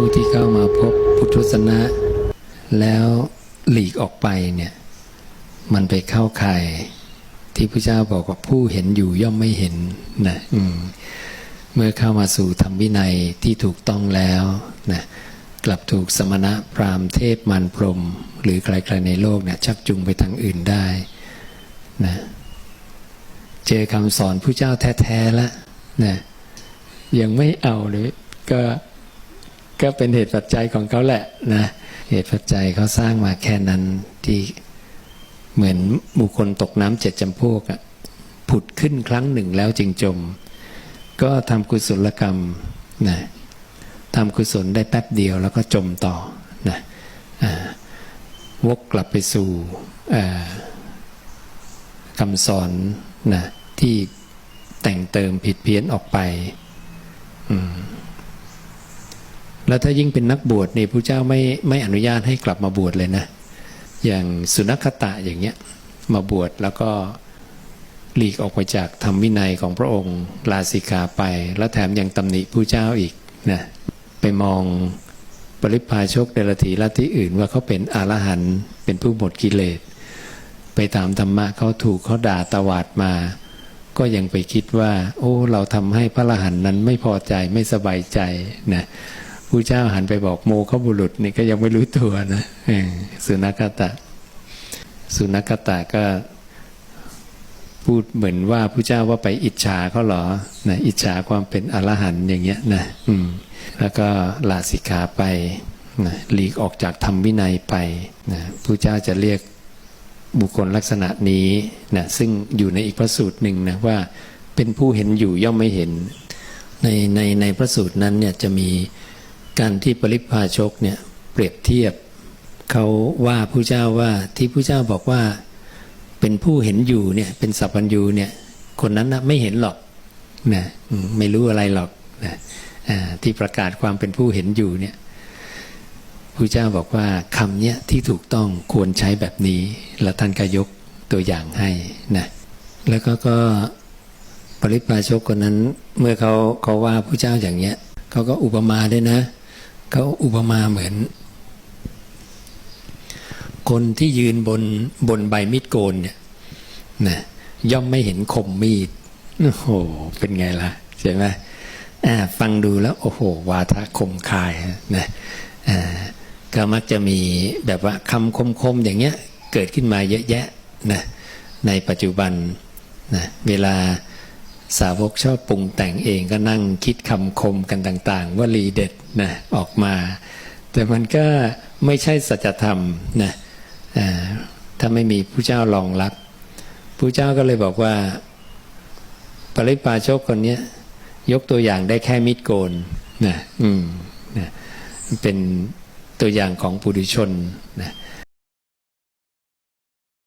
ผู้ที่เข้ามาพบพุทธศนะ แล้วหลีกออกไปเนี่ยมันไปเข้าข่ายที่พระเจ้าบอกว่าผู้เห็นอยู่ย่อมไม่เห็นนะมเมื่อเข้ามาสู่ธรรมวินัยที่ถูกต้องแล้วนะกลับถูกสมณะพราหมณ์เทพมารพรม หรือใครๆในโลกเนี่ยชักจูงไปทางอื่นได้นะเจอคำสอนผู้เจ้าแท้ๆแล้วนะยังไม่เอาเลยก็ ก็เป็นเหตุปัจจัยของเขาแหละนะเหตุปัจจัยเขาสร้างมาแค่นั้นที่เหมือนบุคคลตกน้ำเจ็ดจำพวกอะผุดขึ้นครั้งหนึ่งแล้วจึงจม ก็ทำกุศลกรรมนะทำกุศลได้แป๊บเดียวแล้วก็จมต่อนะอ่าวกกลับไปสู่คำสอนนะที่แต่งเติมผิดเพี้ยนออกไป อืม แล้วถ้ายิ่งเป็นนักบวชนี่พระเจ้าไม่ไม่อนุญาตให้กลับมาบวชเลยนะ อย่างสุนัขตะอย่างเงี้ยมาบวชแล้วก็หลีกออกไปจากธรรมวินัยของพระองค์ลาสิกาไป แล้วแถมยังตำหนิผู้เจ้าอีกนะไปมองปริพาชกเดรธีลัทธิอื่นว่าเขาเป็นอรหันต์เป็นผู้หมดกิเลส ไปตามธรรมะเขาถูกเขาด่าตวาดมา ก็ยังไปคิดว่า โอ้ เราทำให้พระอรหันต์นั้นไม่พอใจไม่สบายใจนะ ผู้เจ้าหันไปบอกโมเขาบุรุษนี่ก็ยังไม่รู้ตัวนะสุนัขตะ สุนัขตะก็พูดเหมือนว่าผู้เจ้าว่าไปอิจฉาเขาหรอนะอิจฉาความเป็นอรหันต์อย่างเงี้ยนะอืมแล้วก็ลาสิกขาไปนะหลีกออกจากธรรมวินัยไปนะผู้เจ้าจะเรียกบุคคลลักษณะนี้นะซึ่งอยู่ในอีกพระสูตรหนึ่งนะว่าเป็นผู้เห็นอยู่ย่อมไม่เห็น ในในในพระสูตรนั้นเนี่ยจะมี การที่ปริพาชกเนี่ยเปรียบเทียบเขาว่าผู้เจ้าว่าที่ผู้เจ้าบอกว่าเป็นผู้เห็นอยู่เนี่ยเป็นสัพพัญญูเนี่ยคนนั้นนะไม่เห็นหรอกนะไม่รู้อะไรหรอกนะที่ประกาศความเป็นผู้เห็นอยู่เนี่ยพระเจ้าบอกว่าคำเนี้ยที่ถูกต้องควรใช้แบบนี้ แล้วท่านก็ยกตัวอย่างให้นะแล้วก็ก็ปริพาชกคนนั้นเมื่อเขาเขาว่าพระเจ้าอย่างเนี้ยเขาก็อุปมาด้วยนะ เขาอุปมาเหมือน คนที่ยืนบนบนใบมีดโกนเนี่ยนะย่อมไม่เห็นคมมีดโอ้โหเป็นไงล่ะใช่ไหมฟังดูแล้ว โอ้โห วาทะคมคายนะก็มักจะมีแบบว่าคำคมๆอย่างเงี้ยเกิดขึ้นมาเยอะแยะนะในปัจจุบันนะเวลา สาวกชอบปรุงแต่งเองก็นั่งคิดคำคมกันต่างๆว่าลีเด็ดนะออกมา แต่มันก็ไม่ใช่สัจธรรมนะถ้าไม่มีผู้เจ้ารองรับผู้เจ้าก็เลยบอกว่า ปริพาชกคนนี้ยยกตัวอย่างได้แค่มิดโกนนะอืมนะเป็นตัวอย่างของปุถุชนนะ